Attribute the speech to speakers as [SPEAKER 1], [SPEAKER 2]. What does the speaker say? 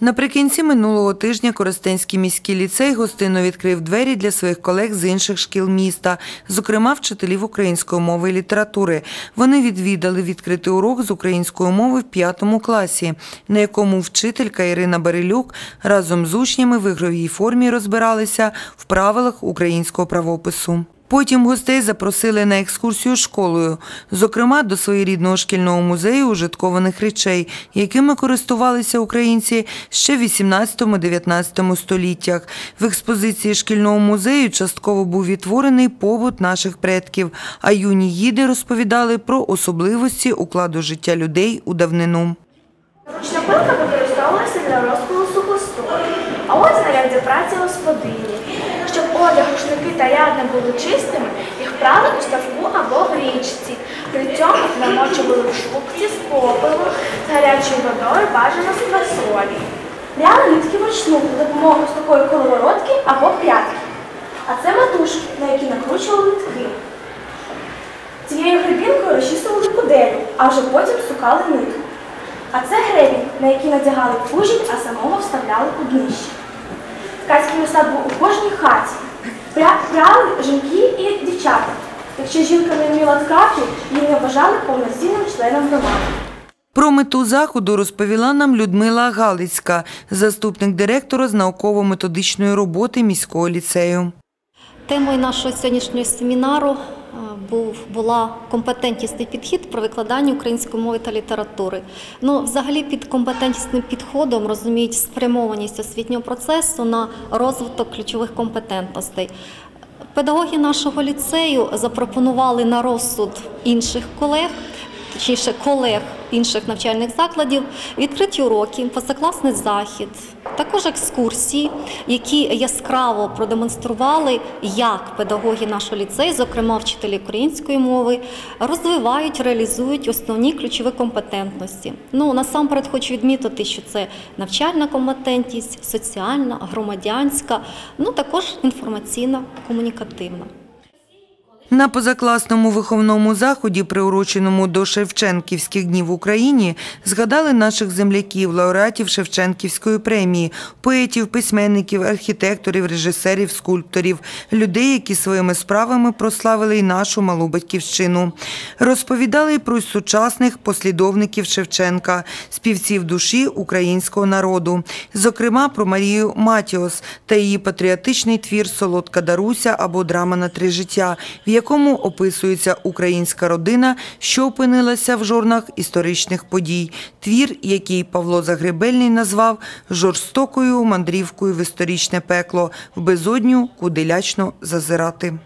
[SPEAKER 1] Наприкінці минулого тижня Коростенський міський ліцей гостинно відкрив двері для своїх колег з інших шкіл міста, зокрема вчителів української мови і літератури. Вони відвідали відкритий урок з української мови в п'ятому класі, на якому вчителька Ірина Барилюк разом з учнями в ігровій формі розбиралися в правилах українського правопису. Потім гостей запросили на екскурсію школою, зокрема до своєрідного шкільного музею ужиткованих речей, якими користувалися українці ще в 18-19 століттях. В експозиції шкільного музею частково був відтворений побут наших предків, а юні гіди розповідали про особливості укладу життя людей у давнину.
[SPEAKER 2] Ручна пилка використовувалася для розпилу сухостою, от праці господині. Щоб одяг, рушники та ряд не були чистими, їх прали у ставку або в річці. При цьому намочували в шубці з попелом, з гарячою водою, бажано з квасолі. Пряли нитки вручну за допомогою такої коловоротки або прядки. А це матушки, на які накручували нитки. Цією гребінкою розчісували поделю, а вже потім сукали нитку. А це гребінь, на який надягали пужіль, а самого вставляли у днище. Ткацький сад був у кожній хаті. Прали Пряли жінки і дівчата. Якщо жінка не вміла ткати, її не вважали повноцінним членом громади.
[SPEAKER 1] Про мету заходу розповіла нам Людмила Галицька, заступник директора з науково-методичної роботи міського ліцею.
[SPEAKER 3] Темою нашого сьогоднішнього семінару був була компетентнісний підхід про викладання української мови та літератури. Ну, взагалі, під компетентнісним підходом розуміють спрямованість освітнього процесу на розвиток ключових компетентностей. Педагоги нашого ліцею запропонували на розсуд інших колег, точніше колег інших навчальних закладів, відкриті уроки, позакласний захід, також екскурсії, які яскраво продемонстрували, як педагоги нашого ліцею, зокрема вчителі української мови, розвивають, реалізують основні ключові компетентності. Ну насамперед хочу відмітити, що це навчальна компетентність, соціальна, громадянська, ну також інформаційна, комунікативна.
[SPEAKER 1] На позакласному виховному заході, приуроченому до Шевченківських днів в Україні, згадали наших земляків, лауреатів Шевченківської премії, поетів, письменників, архітекторів, режисерів, скульпторів, людей, які своїми справами прославили й нашу малу батьківщину. Розповідали й про сучасних послідовників Шевченка, співців душі українського народу, зокрема про Марію Матіос та її патріотичний твір Солодка Даруся або Драма на три життя, в якому описується українська родина, що опинилася в жорнах історичних подій. Твір, який Павло Загребельний назвав жорстокою мандрівкою в історичне пекло, в безодню, куди лячно зазирати.